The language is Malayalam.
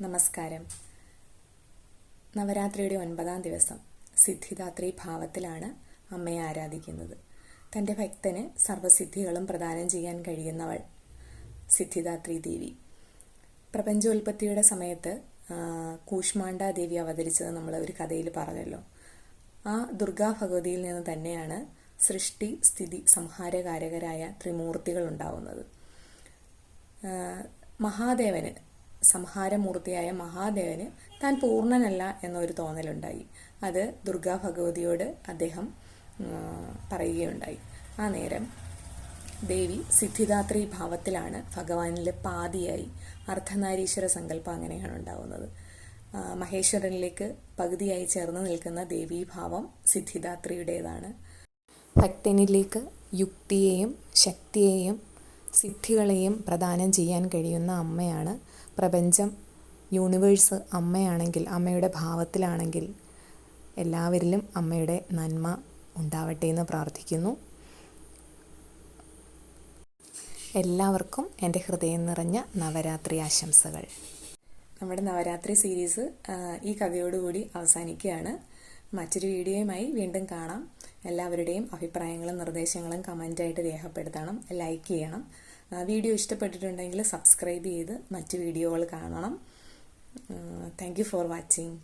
നമസ്കാരം. നവരാത്രിയുടെ ഒൻപതാം ദിവസം സിദ്ധിദാത്രി ഭാവത്തിലാണ് അമ്മയെ ആരാധിക്കുന്നത്. തന്റെ ഭക്തന് സർവസിദ്ധികളും പ്രദാനം ചെയ്യാൻ കഴിയുന്നവൾ സിദ്ധിദാത്രി ദേവി. പ്രപഞ്ചോൽപത്തിയുടെ സമയത്ത് കൂഷ്മാണ്ട ദേവി അവതരിച്ചത് നമ്മൾ ഒരു കഥയിൽ പറഞ്ഞല്ലോ. ആ ദുർഗാ ഭഗവതിയിൽ നിന്ന് തന്നെയാണ് സൃഷ്ടി സ്ഥിതി സംഹാരകാരകരായ ത്രിമൂർത്തികൾ ഉണ്ടാവുന്നത്. മഹാദേവന് സംഹാരമൂർത്തിയായ മഹാദേവന് താൻ പൂർണനല്ല എന്നൊരു തോന്നലുണ്ടായി. അത് ദുർഗാ ഭഗവതിയോട് അദ്ദേഹം പറയുകയുണ്ടായി. ആ നേരം ദേവി സിദ്ധിദാത്രി ഭാവത്തിലാണ് ഭഗവാനിലെ പാതിയായി അർദ്ധനാരീശ്വര സങ്കല്പം അങ്ങനെയാണ് ഉണ്ടാവുന്നത്. മഹേശ്വരനിലേക്ക് പകുതിയായി ചേർന്ന് നിൽക്കുന്ന ദേവീഭാവം സിദ്ധിദാത്രിയുടേതാണ്. ഭക്തനിലേക്ക് യുക്തിയെയും ശക്തിയെയും സിദ്ധികളെയും പ്രദാനം ചെയ്യാൻ കഴിയുന്ന അമ്മയാണ് പ്രപഞ്ചം. യൂണിവേഴ്സ് അമ്മയാണെങ്കിൽ അമ്മയുടെ ഭാവത്തിലാണെങ്കിൽ എല്ലാവരിലും അമ്മയുടെ നന്മ ഉണ്ടാവട്ടെ എന്ന് പ്രാർത്ഥിക്കുന്നു. എല്ലാവർക്കും എന്റെ ഹൃദയം നിറഞ്ഞ നവരാത്രി ആശംസകൾ. നമ്മുടെ നവരാത്രി സീരീസ് ഈ കഥയോടുകൂടി അവസാനിക്കുകയാണ്. മറ്റൊരു വീഡിയോയുമായി വീണ്ടും കാണാം. എല്ലാവരുടെയും അഭിപ്രായങ്ങളും നിർദ്ദേശങ്ങളും കമന്റായിട്ട് രേഖപ്പെടുത്തണം. ലൈക്ക് ചെയ്യണം. വീഡിയോ ഇഷ്ടപ്പെട്ടിട്ടുണ്ടെങ്കിൽ സബ്സ്ക്രൈബ് ചെയ്ത് മറ്റ് വീഡിയോകൾ കാണണം. Thank for watching